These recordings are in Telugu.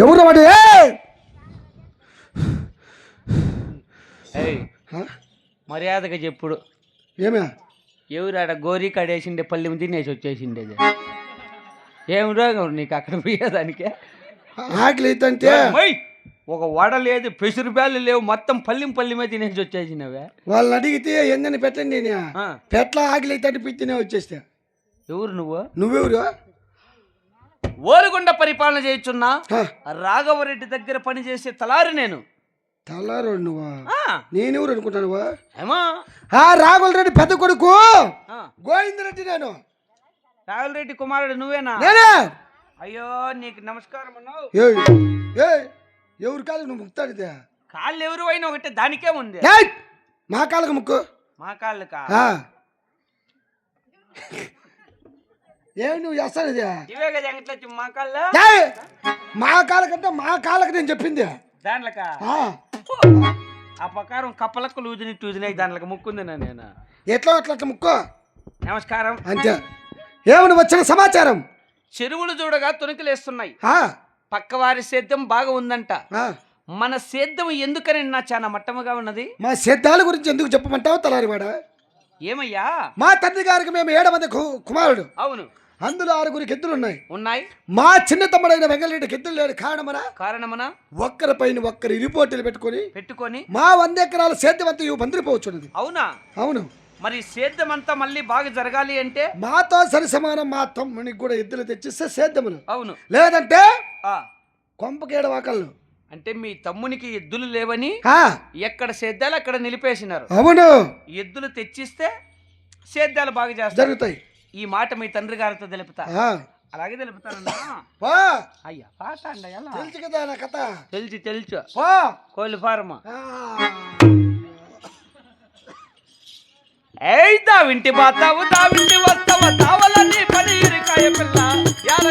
ఎవరు వాడు? మర్యాదగా చెప్పుడు. ఏమే? ఎవరాడ గోరీ కడేసిండే పల్లెం తినేసి వచ్చేసిండేది ఏం రోగం నీకు అక్కడ పోయేదానికే? ఆకలి! ఒక వడ లేదు పెసురు బ్యాలు లేవు మొత్తం పల్లిం పల్లిమే తినేసి వచ్చేసినవే. వాళ్ళని అడిగితే ఏందని పెట్టండి పెట్ల ఆకలి అవుతుంటే పిచ్చినే వచ్చేస్తా. ఎవరు నువ్వు? నువ్వెవరు? ఓరుగుండ పరిపాలన చేయుచున్నా రాఘవరెడ్డి దగ్గర పనిచేసే తలారి నేను. తెల్లారోడు నువ్వా నేనెవరు అనుకుంటానువా? ఏమా. ఆ రాఘుల రెడ్డి పెద్ద కొడుకు. గోవిందరెడ్డి నేను. రాఘవరెడ్డి కుమారుడు నువ్వేనా? నేనే. అయ్యో నీకు నమస్కారం అన్నావు. ఎవరు కాదు నువ్వు ముక్తాడితే కాళ్ళు ఎవరు అయినా ఒకటే దానికే ఉంది మా కాళ్ళకు ముక్కు. మా కాళ్ళు ఏమి నువ్వు చేస్తాను ఇది. ఇవే కదా ఎంగట్లొచ్చి మా కాళ్ళ ఏయ్, మా మా కాళ్ళకి నేను చెప్పింది. దాంట్లకా ఆ, ఆ ప్రకారం కప్పలకు లూజిని టూజిని దాంట్లోకి ముక్కుందినా నేను. ఎట్లా అట్లా అట్లా ముక్కో? నమస్కారం. అంతే. ఏమని వచ్చిన సమాచారం? చెరువులు చూడగా తుణుకులేస్తున్నాయి ఆ, పక్కవారి సేద్యం బాగా ఉందంట. ఆ. మన సేద్యం ఎందుకని నా చాలా మట్టముగా ఉన్నది? మా సిద్ధాల గురించి ఎందుకు చెప్పమంటావు తలారివాడ ఏమయ్యా? మా తండ్రి గారికి మేము ఏడు మంది కు- కుమారుడు. అవును. అందులో ఆరుగురికి ఎద్దులు ఉన్నాయి. ఉన్నాయి. మా చిన్న తమ్ముడైన వెంగళరెడ్డికి ఎద్దులు లేడు. కారణమన? కారణమన? ఒక్కరి పైన ఒక్కరి రిపోర్టులు పెట్టుకొని పెట్టుకొని మా వంద ఎకరాల సేద్యమంతా ఇవి బందిరిపోవచ్చున్నది అవునా? అవును. మరి సేద్యం అంతా మళ్ళీ బాగా జరగాలి అంటే? మాతో సరి సమానం మా తమ్మునికి కూడా ఎద్దులు తెచ్చిస్తే సేద్యములు. అవును. లేదంటే ఆ. కొంపకేడవాకళ్ళు అంటే మీ తమ్మునికి ఎద్దులు లేవని ఎక్కడ సేద్యాలు అక్కడ నిలిపేసినారు. అవును. ఎద్దులు తెచ్చిస్తే సేద్యాలు బాగా చేస్తారు. జరుగుతాయి. ఈ మాట మీ తండ్రి గారితో తెలుపుతా. అలాగే తెలుపుతానన్నా? అయ్యా పాట అండి ఎలా? తెలుసు కదా నా కథ. తెలుసు కోళ్ళ ఫార్మ ఏయ్ దావింటి బాతావు దావింటి వస్తావ తావలని పని ఇరికాయ పిల్ల. యాల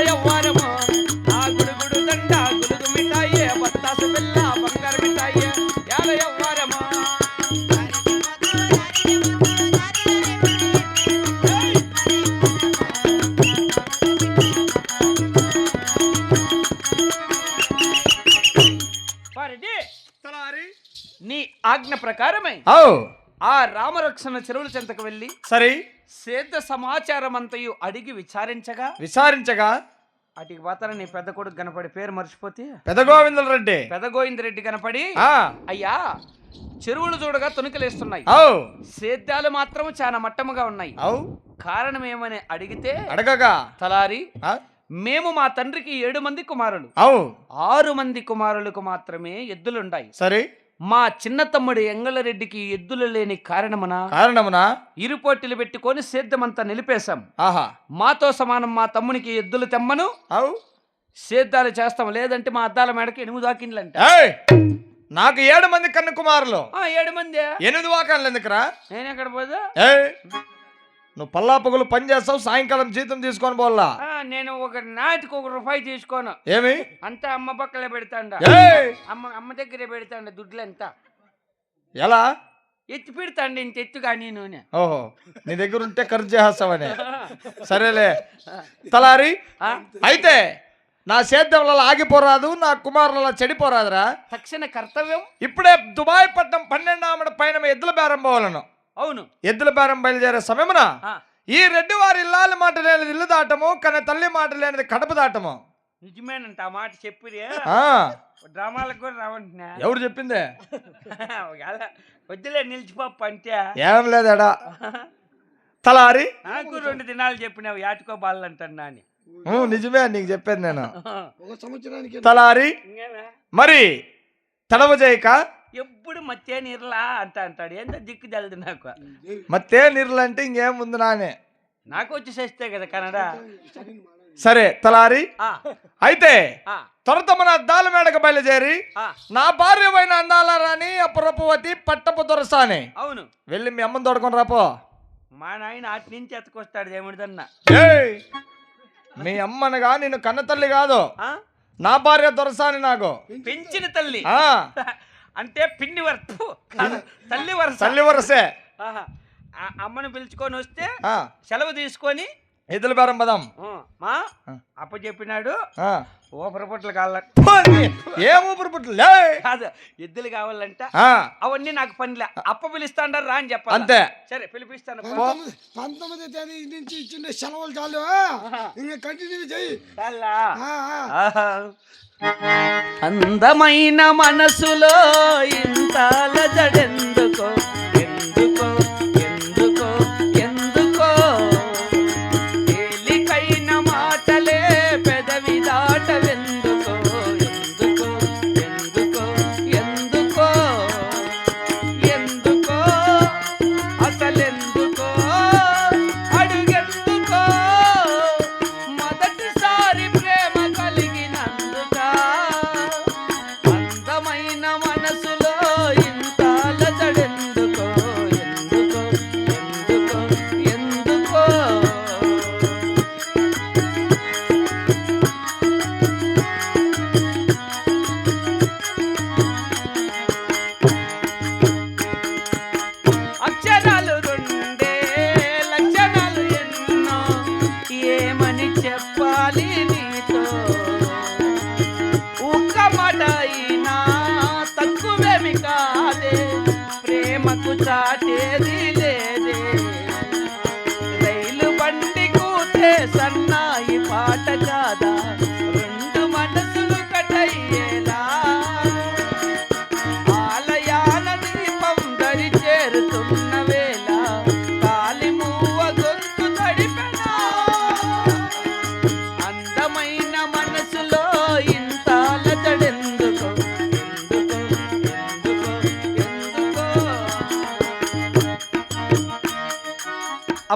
ప్రకారమే ఆ రామరక్షణ చెరువుల చెంతకు వెళ్ళి సరే. సేద్య సమాచారం అంతయు అడిగి విచారించగా విచారించగా అటుకి పోతారా? నీ పెద్ద కొడుకు కనపడి పేరు మర్చిపోతే? పెద్ద గోవిందుల రెడ్డి. పెద్ద గోవిందరెడ్డి కనపడి ఆ, అయ్యా చెరువులు చూడగా తుణుకలేస్తున్నాయి అవు సేద్యాలు మాత్రం చాలా మట్టముగా ఉన్నాయి. కారణం ఏమని అడిగితే అడగగా. తలారి మేము మా తండ్రికి ఏడు మంది కుమారులు. ఆరు మంది కుమారులకు మాత్రమే ఎద్దులుంటాయి సరే. మా చిన్న తమ్ముడు ఎంగళరెడ్డికి ఎద్దులు లేని కారణమున కారణమునా ఇరుపోటీలు పెట్టుకొని సేద్యమంతా నిలిపేశాం. ఆహా. మాతో సమానం మా తమ్మునికి ఎద్దులు తెమ్మను. అవు సేద్యాలు చేస్తాం లేదంటే మా అద్దాల మేడకి ఎనిమిది వాకిన్లంట నాకు ఏడు మంది కన్ను కుమారులు ఏడు మంది? ఎనిమిది వాకాలు ఎందుకురా? నేను ఎక్కడ పోదా నువ్వు పల్లా పగులు పని చేస్తావు సాయంకాలం జీతం తీసుకొని పోల్లా నేను ఒక నాటికి ఒక రూపాయి తీసుకోను. ఏమి? అంతా అమ్మ పక్కలే పెడతాండ. అమ్మ అమ్మ దగ్గరే పెడతాండ దుడ్లు ఎంత ఎలా? ఎత్తి పెడతాండి ఇంత ఎత్తుగా నీ నూనె ఓహో నీ దగ్గర ఉంటే ఖర్చు చేస్తావని సరేలే. తలారి అయితే నా సేద్యంలో ఆగిపోరాదు నా కుమారులలో చెడిపోరాదురా. తక్షణ కర్తవ్యం. ఇప్పుడే దుబాయ్ పట్నం పన్నెండామడ పైన ఎద్దుల బేరం పోవాలను. అవును. ఎద్దుల బేరం బయలుదేరే సమయమున ఈ రెడ్డి వారి ఇల్లాలి మాట లేనిది ఇల్లు దాటము కానీ తల్లి మాట లేనిది కడుపు దాటము. నిజమేనంట ఆ మాట చెప్పిరే ఆ, డ్రామాలకు కూడా రావంటున్నా ఎవరు చెప్పిందే? వద్దులే నిలిచిపోప్ప అంటే ఏం లేదాడా? తలారి? నాకు రెండు దినాలు చెప్పినావు యాటికో బాల్ అంటున్నా అని. నిజమే నీకు చెప్పేది నేను. ఒక సంవత్సరానికి తలారి? మరి తడవ చేయక ఎప్పుడు మత్తే నీర్లా అంట అంటాడు. ఎంత దిక్కు తెలదు నాకు. మత్తే నీరులు అంటే ఇంకేం ఉంది నానే. నాకు వచ్చి చేస్తే కదా కన్నడ. సరే తలారి. అయితే ఆ, త్వరత మన అద్దాల మేడకు బయలుదేరి నా భార్యమైన అందాల రాణి అపురపవతి పట్టపు దొరసాని. అవును. వెళ్ళి మీ అమ్మని తోడుకొని రాపో మా నాయన అటు నుంచి ఎత్తుకొస్తాడు దేవుడిదన్న! మీ అమ్మనగా నేను కన్న తల్లి కాదు? నా భార్య దొరసాని నాకు. పెంచిన తల్లి. అంటే పిన్ని వరస. తల్లి వరస. తల్లి వరసే. అమ్మను పిలుచుకొని వస్తే ఆ, సెలవు తీసుకొని ఎద్దుల బేరం పదాం. మా అప్ప చెప్పినాడు. ఊపిరి పుట్టలు కావాలంటే ఏ ఊపిరి పుట్టలే? కాదు ఎద్దులు కావాలంట. అవన్నీ నాకు పనిలే. అప్ప పిలుస్తాడారు రా అని చెప్పాలి? అంతే. సరే పిలిపిస్తాను. పంతొమ్మిది తేదీ నుంచి ఇచ్చిన సెలవులు చాలు. ఇంకా కంటిన్యూ చేయి అందమైన మనసులో ఇంత జడెందుకో?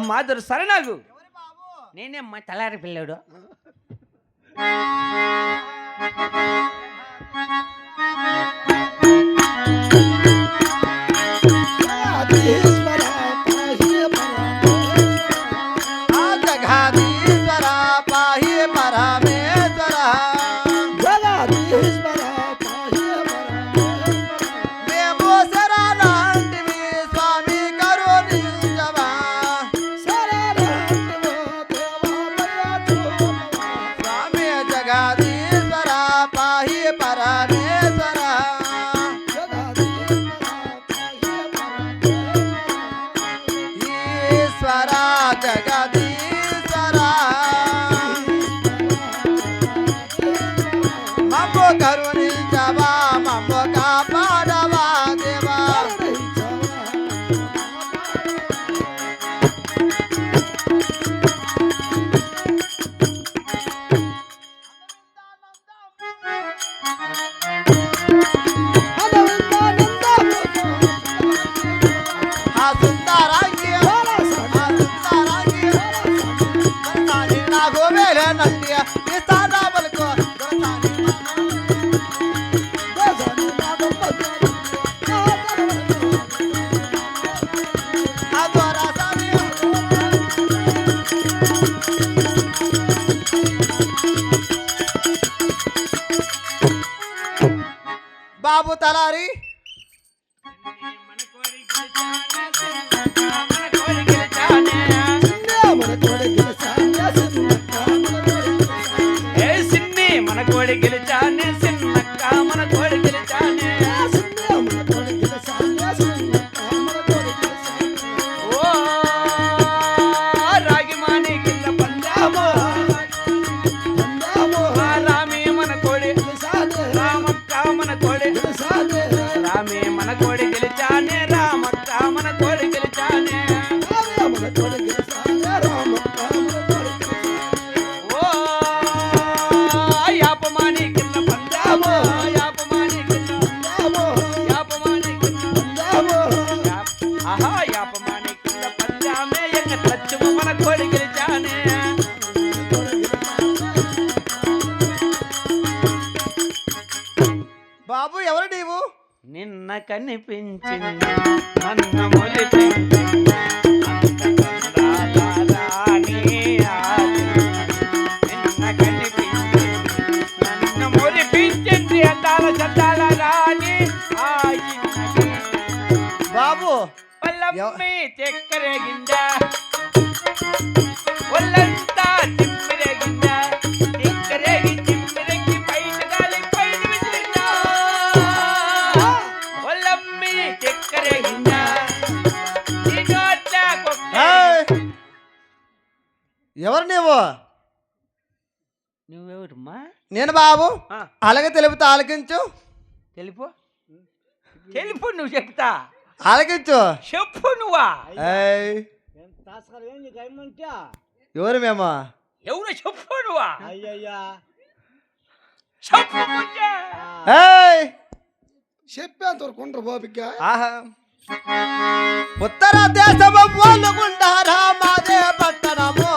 మాధురు సరే నాకు నేనేమ్మా తలారి పిల్లాడు. Amen. పెంచింది అన్నములి పెంచింది బాబు చెక్కరే గిండా ఎవరు నీవు? నువ్వెవరమ్మా? నేను బాబు. అలాగే తెలుపుతా ఆలకించు. తెలుపు? తెలుపు నువ్వు చెప్తా. ఆలకించు. చెప్పు నువ్వా? ఏయ్, ఎవరు మేము? ఎవరు చెప్పు నువ్వా? అయ్యయ్యా. చెప్పు చెప్పేంత వరకు ఉండరు బాబిగా ఆహా. ఉత్తర దేశము వాళ్ళుకుంటారా మాదే పట్టణము.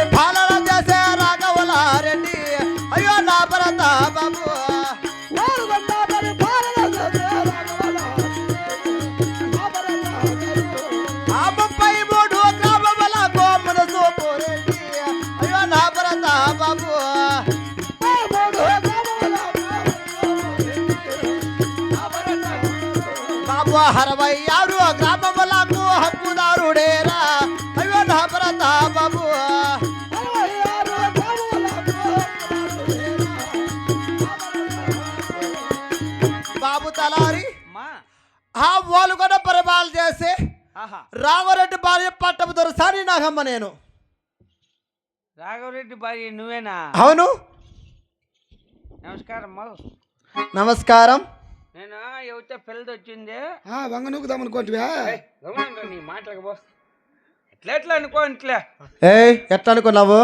వాళ్ళకొండ పరిపాలన చేసే రాఘవలారెడ్డి అయ్యో నా భరత బాబు. ముప్పై మూడు గ్రామముల గోమున సోపురెడ్డి అయ్యో నా భరత బాబు. బాబు అరవై ఆరు గ్రామం ఆ వాళ్ళు కూడా పరిపాలన చేసి ఆహా. రాఘవరెడ్డి భార్య పట్టపు దొరసారి నాగమ్మ నేను. రాఘవరెడ్డి భార్య నువ్వేనా? అవును. నమస్కారం నమస్కారం. నేను? ఎవరితో పిల్లది వచ్చింది? వంగ నూకుదామనుకోంటివా ఏయ్, గమనండి నీ మాటలకు పో ఎట్లా ఎట్లా అనుకో ఇట్లా ఏయ్ ఎట్లా అనుకున్నావు?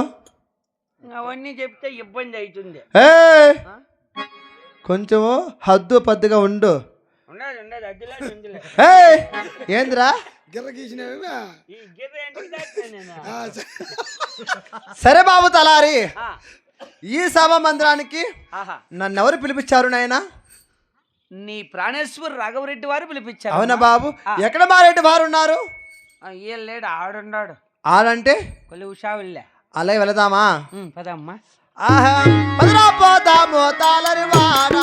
అవన్నీ చెప్తే ఇబ్బంది అవుతుంది. ఆ? కొంచెము హద్దు పద్దుగా ఉండు. ఏందిరా? సరే బాబు తలారి. ఈ సభ మందిరానికి ఆహా. నన్ను ఎవరు పిలిపించారు నాయన? నీ ప్రాణేశ్వర్ రాఘవరెడ్డి వారు పిలిపించారు అవునా బాబు? ఎక్కడ మారెడ్డి వారు ఉన్నారు? లేడు ఆడున్నాడు ఆడంటే? కొలి ఉషా వెళ్ళా. అలా వెళదామా? పదమ్మా. ఆహా. పదరా పోదాము తాళరి వాడ